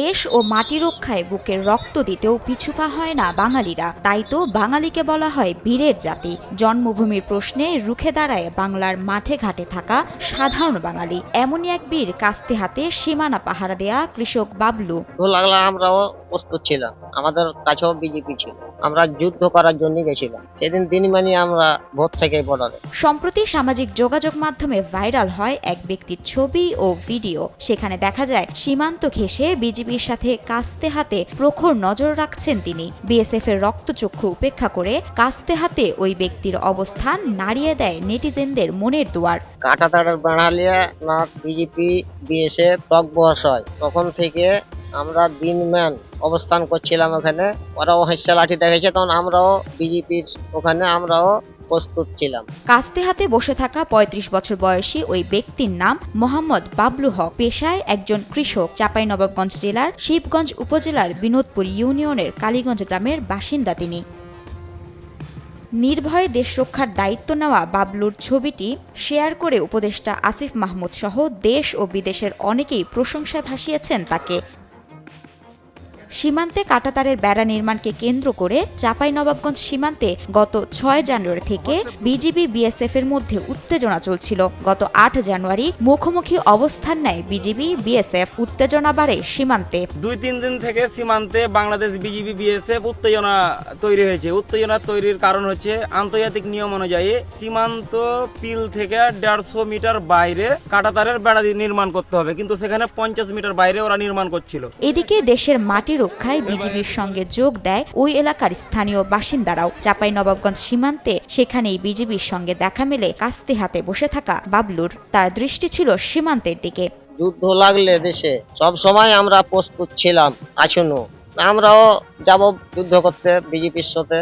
দেশ ও মাটি রক্ষায় বুকের রক্ত দিতেও পিছুপা হয় না বাঙালিরা। তাই তো বাঙালিকে বলা হয় বীরের জাতি। জন্মভূমির প্রশ্নে রুখে দাঁড়ায় বাংলার মাঠে ঘাটে থাকা সাধারণ বাঙালি। এমনই এক বীর কাস্তে হাতে সীমানা পাহারা দেয়া কৃষক বাবলু। লাগলে আমরাও প্রস্তুত ছিলাম। আমাদের কাছেও বিজেপি ছিল। আমরা যুদ্ধ করার জন্য গেছিলাম। সেদিন দিন মানে আমরা ভোট থেকে বর্ডারে সম্প্রতি সামাজিক যোগাযোগ মাধ্যমে ভাইরাল হয় এক ব্যক্তির ছবি ও ভিডিও। সেখানে দেখা যায় সীমান্ত ঘেঁষে বিজিবির সাথে কাস্তে হাতে প্রখর নজর রাখছেন তিনি। বিএসএফ এর রক্তচক্ষু উপেক্ষা করে কাস্তে হাতে ওই ব্যক্তির অবস্থান নাড়িয়ে দেয় নেটিজেনদের মনের দুয়ার। কাটা তাড়ার বাড়ালিয়া না বিজেপি, বিএসএফ, টক বস হয় তখন থেকে আমরা দিনম্যান অবস্থান করছিলাম ওখানে। ওরাও হেসে লাঠি দেখেছে, তখন আমরাও বিজেপির ওখানে আমরাও প্রস্তুত ছিলাম। কাস্তে হাতে বসে থাকা ৩৫ বছর বয়সী ওই ব্যক্তির নাম মোহাম্মদ বাবলু হক। পেশায় একজন কৃষক। চাঁপাইনবাবগঞ্জ জেলার শিবগঞ্জ উপজেলার বিনোদপুর ইউনিয়নের কালীগঞ্জ গ্রামের বাসিন্দা তিনি। নির্ভয়ে দেশ রক্ষার দায়িত্ব নেওয়া বাবলুর ছবিটি শেয়ার করে উপদেষ্টা আসিফ মাহমুদ সহ দেশ ও বিদেশের অনেকেই প্রশংসায় ভাসিয়েছেন তাকে। সীমান্তে কাটাতারের বেড়া নির্মাণকে কেন্দ্র করে চাঁপাইনবাবগঞ্জ সীমান্তে গত ছয় জানুয়ারি থেকে বিজিবি বিএসএফ এর মধ্যে উত্তেজনা চলছিল। গত আট জানুয়ারি মুখোমুখি অবস্থান নেয় বিজিবি বিএসএফ। উত্তেজনা বাড়ে সীমান্তে। দুই তিন দিন থেকে সীমান্তে বাংলাদেশ বিজিবি বিএসএফ উত্তেজনা তৈরি হয়েছে। উত্তেজনা তৈরির কারণ হচ্ছে আন্তর্জাতিক নিয়ম অনুযায়ী সীমান্ত পিল থেকে দেড়শো মিটার বাইরে কাটাতারের বেড়া নির্মাণ করতে হবে। কিন্তু সেখানে পঞ্চাশ মিটার বাইরে ওরা নির্মাণ করছিল। এদিকে দেশের মাটি রক্ষায় বিজিবির সঙ্গে যোগ দেয় ওই এলাকার স্থানীয় বাসিন্দারাও। চাপাই নবাবগঞ্জ সীমান্তে সেখানেই বিজিবির সঙ্গে দেখা মেলে কাস্তে হাতে বসে থাকা বাবলুর। তার দৃষ্টি ছিল সীমান্তের দিকে। যুদ্ধ লাগলে দেশে সব সময় আমরা প্রস্তুত ছিলাম আসুন আমরাও যাব যুদ্ধ করতে বিজেপির সাথে।